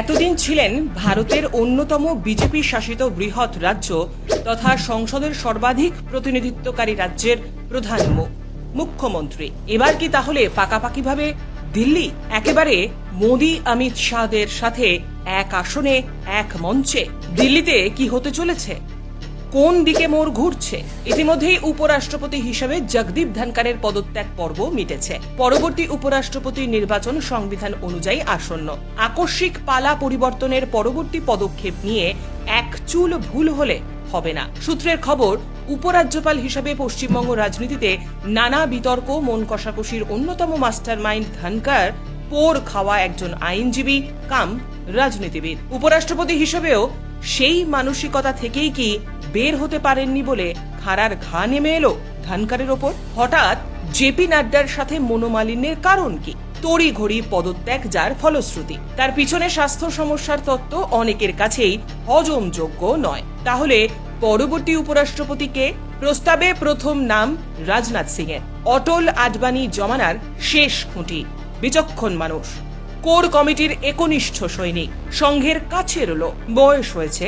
এতদিন ছিলেন ভারতের অন্যতম বিজেপি শাসিত বৃহৎ রাজ্য তথা সংসদের সর্বাধিক প্রতিনিধিত্বকারী রাজ্যের প্রধান মুখ্যমন্ত্রী। এবার কি তাহলে পাকাপাকিভাবে দিল্লি? একেবারে মোদি অমিত শাহদের সাথে এক আসনে, এক মঞ্চে। দিল্লিতে কি হতে চলেছে? কোন দিকে মোড় ঘুরছে? ইতিমধ্যেই উপরাষ্ট্রপতি হিসেবে জগদীপ ধনকারের পদত্যাগ পর্ব মিটেছে। পরবর্তী উপরাষ্ট্রপতি নির্বাচন সংবিধান অনুযায়ী আসন্ন। আকস্মিক পালা পরিবর্তনের পরবর্তী পদক্ষেপ নিয়ে এক চুল ভুল হলে হবে না। সূত্রের খবর, উপরাজ্যপাল হিসাবে পশ্চিমবঙ্গ রাজনীতিতে নানা বিতর্ক, মন কষাকষির অন্যতম মাস্টারমাইন্ড ধনকার, পোর খাওয়া একজন আইনজীবী, কাম রাজনীতিবিদ। উপরাষ্ট্রপতি হিসেবেও সেই মানসিকতা থেকেই কি বের হতে পারেননি বলে খাড়ার ঘা নেমে এলো ধানকারের ওপর। হঠাৎ জেপি নাড্ডার সাথে মনোমালিন্যের কারণ কি? তড়ি ঘড়ি পদত্যাগ যার ফলশ্রুতি। তার পিছনে স্বাস্থ্য সমস্যার তত্ত্ব অনেকের কাছেই হজমযোগ্য নয়। তাহলে পরবর্তী উপরাষ্ট্রপতিকে প্রস্তাবে প্রথম নাম রাজনাথ সিং এর অটল আডবাণী জমানার শেষ খুঁটি। বিচক্ষণ মানুষ। কোর কমিটির একনিষ্ঠ সৈনিক। সংঘের কাছে রলো বয়স হয়েছে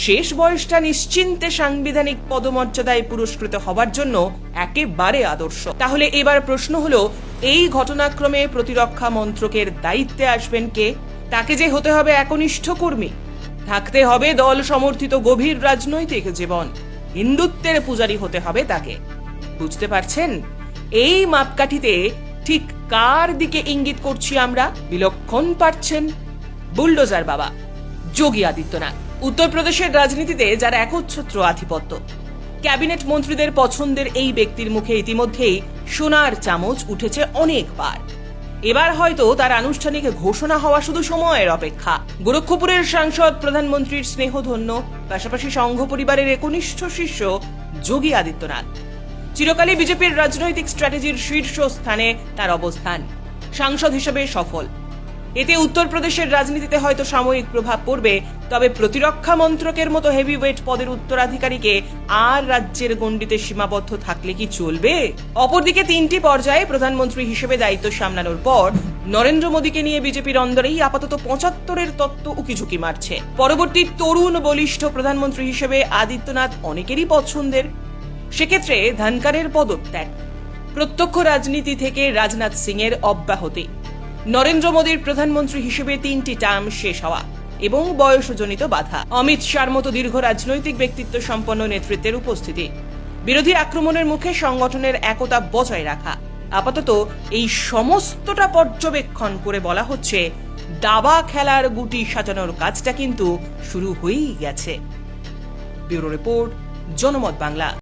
শেষ বয়সটা নিশ্চিন্তে সাংবিধানিক পদমর্যাদায় পুরস্কৃত হবার জন্য একেবারে আদর্শ। তাহলে এবার প্রশ্ন হলো, এই ঘটনাক্রমে প্রতিরক্ষা মন্ত্রকের দায়িত্বে আসবেন কে? তাকে যে হতে হবে একনিষ্ঠ কর্মী। থাকতে হবে দল সমর্থিত গভীর রাজনৈতিক জীবন। হিন্দুত্বের পূজারী হতে হবে তাকে। বুঝতে পারছেন? এই মাপকাঠিতে ঠিক কার দিকে ইঙ্গিত করছি আমরা? বিলক্ষণ পারছেন বুলডোজার বাবা। যোগী আদিত্যনাথ। উত্তরপ্রদেশের রাজনীতিতে যার একচ্ছত্র আধিপত্য। ক্যাবিনেট মন্ত্রীদের পছন্দের এই ব্যক্তির মুখে ইতিমধ্যেই সোনার চামচ উঠেছে অনেকবার। এবার হয়তো তার আনুষ্ঠানিক ঘোষণা হওয়া শুধু সময়ের অপেক্ষা। গোরক্ষপুরের সাংসদ, প্রধানমন্ত্রীর স্নেহধন্য, পাশাপাশি সংঘ পরিবারের একনিষ্ঠ শিষ্য যোগী আদিত্যনাথ। চিরকালই বিজেপির রাজনৈতিক স্ট্র্যাটেজির শীর্ষ স্থানে তার অবস্থান। সাংসদ হিসেবে সফল। এতে উত্তরপ্রদেশের রাজনীতিতে হয়তো সাময়িক প্রভাব পড়বে, তবে প্রতিরক্ষা মন্ত্রকের মতো হেভিওয়েট পদের উত্তরাধিকারীকে আর রাজ্যের গণ্ডিতে সীমাবদ্ধ থাকলে কি চলবে? অপরদিকে তিনটি পর্যায়ে প্রধানমন্ত্রী হিসেবে দায়িত্ব সামলানোর পর নরেন্দ্র মোদীকে নিয়ে বিজেপির অন্দরেই আপাতত পঁচাত্তরের তত্ত্ব উকিঝুঁকি মারছে। পরবর্তী তরুণ বলিষ্ঠ প্রধানমন্ত্রী হিসেবে আদিত্যনাথ অনেকেরই পছন্দের। সেক্ষেত্রে ধনকারের পদত্যাগ। প্রত্যক্ষ রাজনীতি থেকে রাজনাথ সিং এর অব্যাহতি। নরেন্দ্র মোদীর প্রধানমন্ত্রী হিসেবে তিনটি টার্ম শেষ হওয়া এবং বয়সজনিত বাধা। অমিত শাহর মতো দীর্ঘ রাজনৈতিক ব্যক্তিত্ব সম্পন্ন নেতৃত্বের উপস্থিতি। বিরোধী আক্রমণের মুখে সংগঠনের একতা বজায় রাখা। আপাতত এই সমস্তটা পর্যবেক্ষণ করে বলা হচ্ছে, দাবা খেলার গুটি সাজানোর কাজটা কিন্তু শুরু হয়েই গেছে। ব্যুরো রিপোর্ট, জনমত বাংলা।